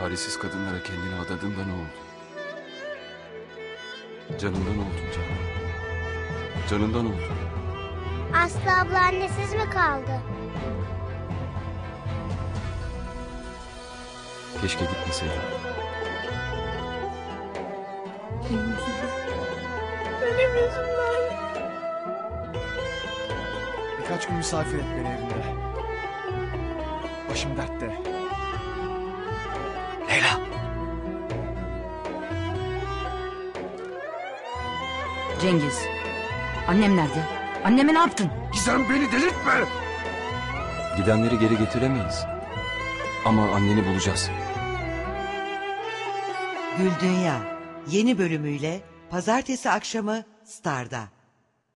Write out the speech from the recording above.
Çaresiz kadınlara kendini adadığında ne oldu? Canından oldun canım. Canından oldun. Aslı abla annesiz mi kaldı? Keşke gitmeseydin. Birkaç gün misafir et beni evinde. Başım dertte. Leyla! Cengiz. Annem nerede? Anneme ne yaptın? Gizem beni delirtme! Gidenleri geri getiremeyiz. Ama anneni bulacağız. Gül Dünya yeni bölümüyle pazartesi akşamı Star'da.